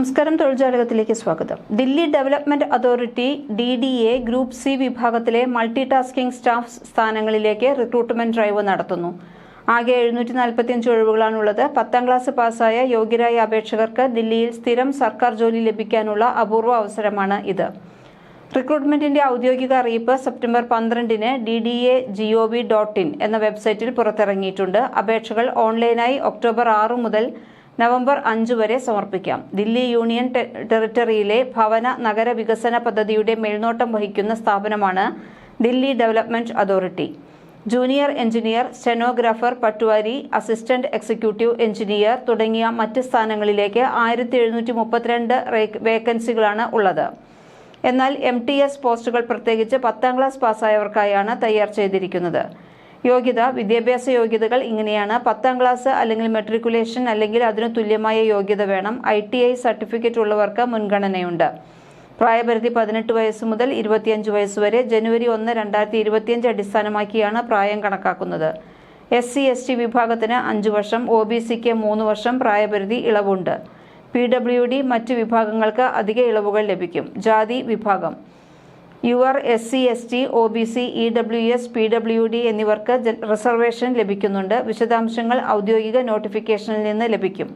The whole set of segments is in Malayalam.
നമസ്കാരം തൊഴിൽ തൊഴിൽജാലകത്തിലേക്ക് സ്വാഗതം. Delhi development authority D D A group C വിഭാഗത്തിലെ മൾട്ടി ടാസ്കിംഗ് സ്റ്റാഫ് സ്ഥാനങ്ങളിലേക്ക് റിക്രൂട്ട്മെന്റ് ഡ്രൈവ് നടത്തുന്നു. ആകെ എഴുന്നൂറ്റി നാൽപ്പത്തിയഞ്ച് ഒഴിവുകളാണുള്ളത്. പത്താം ക്ലാസ് പാസ്സായ യോഗ്യരായ അപേക്ഷകർക്ക് ദില്ലിയിൽ സ്ഥിരം സർക്കാർ ജോലി ലഭിക്കാനുള്ള അപൂർവ അവസരമാണ് ഇത്. റിക്രൂട്ട്മെന്റിന്റെ ഔദ്യോഗിക അറിയിപ്പ് സെപ്റ്റംബർ പന്ത്രണ്ടിന് D D A G O V dot in എന്ന വെബ്സൈറ്റിൽ പുറത്തിറങ്ങിയിട്ടുണ്ട്. അപേക്ഷകൾ ഓൺലൈനായി ഒക്ടോബർ ആറ് മുതൽ നവംബർ അഞ്ച് വരെ സമർപ്പിക്കാം. ദില്ലി യൂണിയൻ ടെറിട്ടറിയിലെ ഭവന നഗര വികസന പദ്ധതിയുടെ മേൽനോട്ടം വഹിക്കുന്ന സ്ഥാപനമാണ് Delhi development authority. Junior engineer stenographer patwari assistant executive engineer തുടങ്ങിയ മറ്റ് സ്ഥാനങ്ങളിലേക്ക് ആയിരത്തി എഴുന്നൂറ്റി മുപ്പത്തിരണ്ട് വേക്കൻസികളാണ് ഉള്ളത്. എന്നാൽ എം ടി എസ് പോസ്റ്റുകൾ പ്രത്യേകിച്ച് പത്താം ക്ലാസ് പാസ്സായവർക്കായാണ് തയ്യാർ ചെയ്തിരിക്കുന്നത്. യോഗ്യത വിദ്യാഭ്യാസ യോഗ്യതകൾ ഇങ്ങനെയാണ്. പത്താം ക്ലാസ് അല്ലെങ്കിൽ മെട്രിക്കുലേഷൻ അല്ലെങ്കിൽ അതിനു തുല്യമായ യോഗ്യത വേണം. ഐ ടി ഐ സർട്ടിഫിക്കറ്റ് ഉള്ളവർക്ക് മുൻഗണനയുണ്ട്. പ്രായപരിധി പതിനെട്ട് വയസ്സ് മുതൽ ഇരുപത്തിയഞ്ച് വയസ്സ് വരെ ജനുവരി ഒന്ന് രണ്ടായിരത്തി ഇരുപത്തിയഞ്ച് അടിസ്ഥാനമാക്കിയാണ് പ്രായം കണക്കാക്കുന്നത്. എസ് സി എസ് ടി വിഭാഗത്തിന് അഞ്ച് വർഷം ഒ ബി സിക്ക് മൂന്ന് വർഷം പ്രായപരിധി ഇളവുണ്ട്. പി ഡബ്ല്യു ഡി മറ്റ് വിഭാഗങ്ങൾക്ക് അധിക ഇളവുകൾ ലഭിക്കും. ജാതി വിഭാഗം. U R S C S T O B C E W S P W D എന്നിവർക്ക് റിസർവേഷൻ ലഭിക്കുന്നുണ്ട്. വിശദാംശങ്ങൾ ഔദ്യോഗിക നോട്ടിഫിക്കേഷനിൽ നിന്ന് ലഭിക്കും.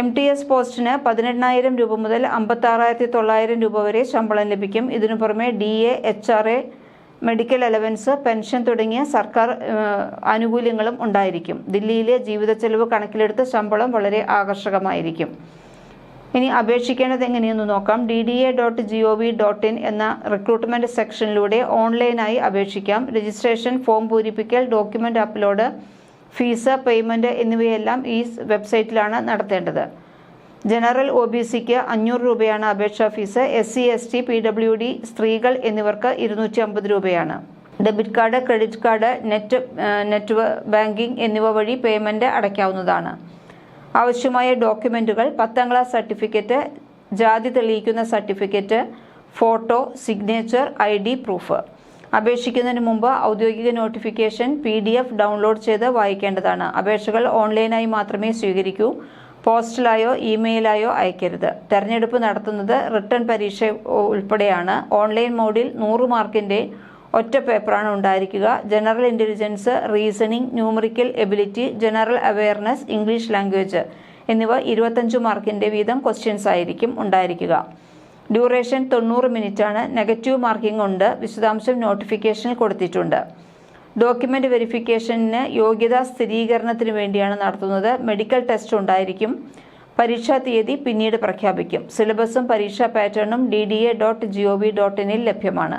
എം ടി എസ് പോസ്റ്റിന് പതിനെണ്ണായിരം രൂപ മുതൽ അമ്പത്താറായിരത്തി തൊള്ളായിരം രൂപ വരെ ശമ്പളം ലഭിക്കും. ഇതിനു പുറമെ D A H R A medical allowance pension തുടങ്ങിയ സർക്കാർ ആനുകൂല്യങ്ങളും ഉണ്ടായിരിക്കും. ദില്ലിയിലെ ജീവിത ചെലവ് കണക്കിലെടുത്ത് ശമ്പളം വളരെ ആകർഷകമായിരിക്കും. ഇനി അപേക്ഷിക്കേണ്ടത് എങ്ങനെയെന്ന് നോക്കാം. D D A dot G O V dot in എന്ന റിക്രൂട്ട്മെന്റ് സെക്ഷനിലൂടെ ഓൺലൈനായി അപേക്ഷിക്കാം. രജിസ്ട്രേഷൻ ഫോം പൂരിപ്പിക്കൽ ഡോക്യുമെന്റ് അപ്ലോഡ് ഫീസ് പേയ്മെന്റ് എന്നിവയെല്ലാം ഈ വെബ്സൈറ്റിലാണ് നടത്തേണ്ടത്. ജനറൽ ഒ ബി സിക്ക് അഞ്ഞൂറ് രൂപയാണ് അപേക്ഷാ fees. S C S T P W D സ്ത്രീകൾ എന്നിവർക്ക് ഇരുന്നൂറ്റി അമ്പത് രൂപയാണ് debit card credit card net net banking എന്നിവ വഴി പേയ്മെന്റ് അടയ്ക്കാവുന്നതാണ്. ആവശ്യമായ ഡോക്യുമെന്റുകൾ പത്താം ക്ലാസ് സർട്ടിഫിക്കറ്റ് ജാതി തെളിയിക്കുന്ന certificate photo signature I D proof. അപേക്ഷിക്കുന്നതിന് മുമ്പ് ഔദ്യോഗിക notification P D F download ചെയ്ത് വായിക്കേണ്ടതാണ്. അപേക്ഷകൾ ഓൺലൈനായി മാത്രമേ സ്വീകരിക്കൂ. പോസ്റ്റലായോ ഇമെയിലായോ അയക്കരുത്. തെരഞ്ഞെടുപ്പ് നടത്തുന്നത് റിട്ടേൺ പരീക്ഷ ഉൾപ്പെടെയാണ്. ഓൺലൈൻ മോഡിൽ നൂറ് മാർക്കിന്റെ ഒറ്റ പേപ്പറാണ് ഉണ്ടായിരിക്കുക. General intelligence reasoning numerical ability general awareness English language എന്നിവ ഇരുപത്തഞ്ച് മാർക്കിന്റെ വീതം ക്വസ്റ്റ്യൻസ് ആയിരിക്കും ഉണ്ടായിരിക്കുക. ഡ്യൂറേഷൻ തൊണ്ണൂറ് ആണ് നെഗറ്റീവ് മാർക്കിംഗ് ഉണ്ട്. വിശദാംശം നോട്ടിഫിക്കേഷനിൽ കൊടുത്തിട്ടുണ്ട്. ഡോക്യുമെന്റ് വെരിഫിക്കേഷന് യോഗ്യതാ സ്ഥിരീകരണത്തിന് വേണ്ടിയാണ് നടത്തുന്നത്. മെഡിക്കൽ ടെസ്റ്റ് ഉണ്ടായിരിക്കും. പരീക്ഷാ തീയതി പിന്നീട് പ്രഖ്യാപിക്കും. സിലബസും പരീക്ഷാ പാറ്റേണും D D A dot G O V dot ഇനിൽ ലഭ്യമാണ്.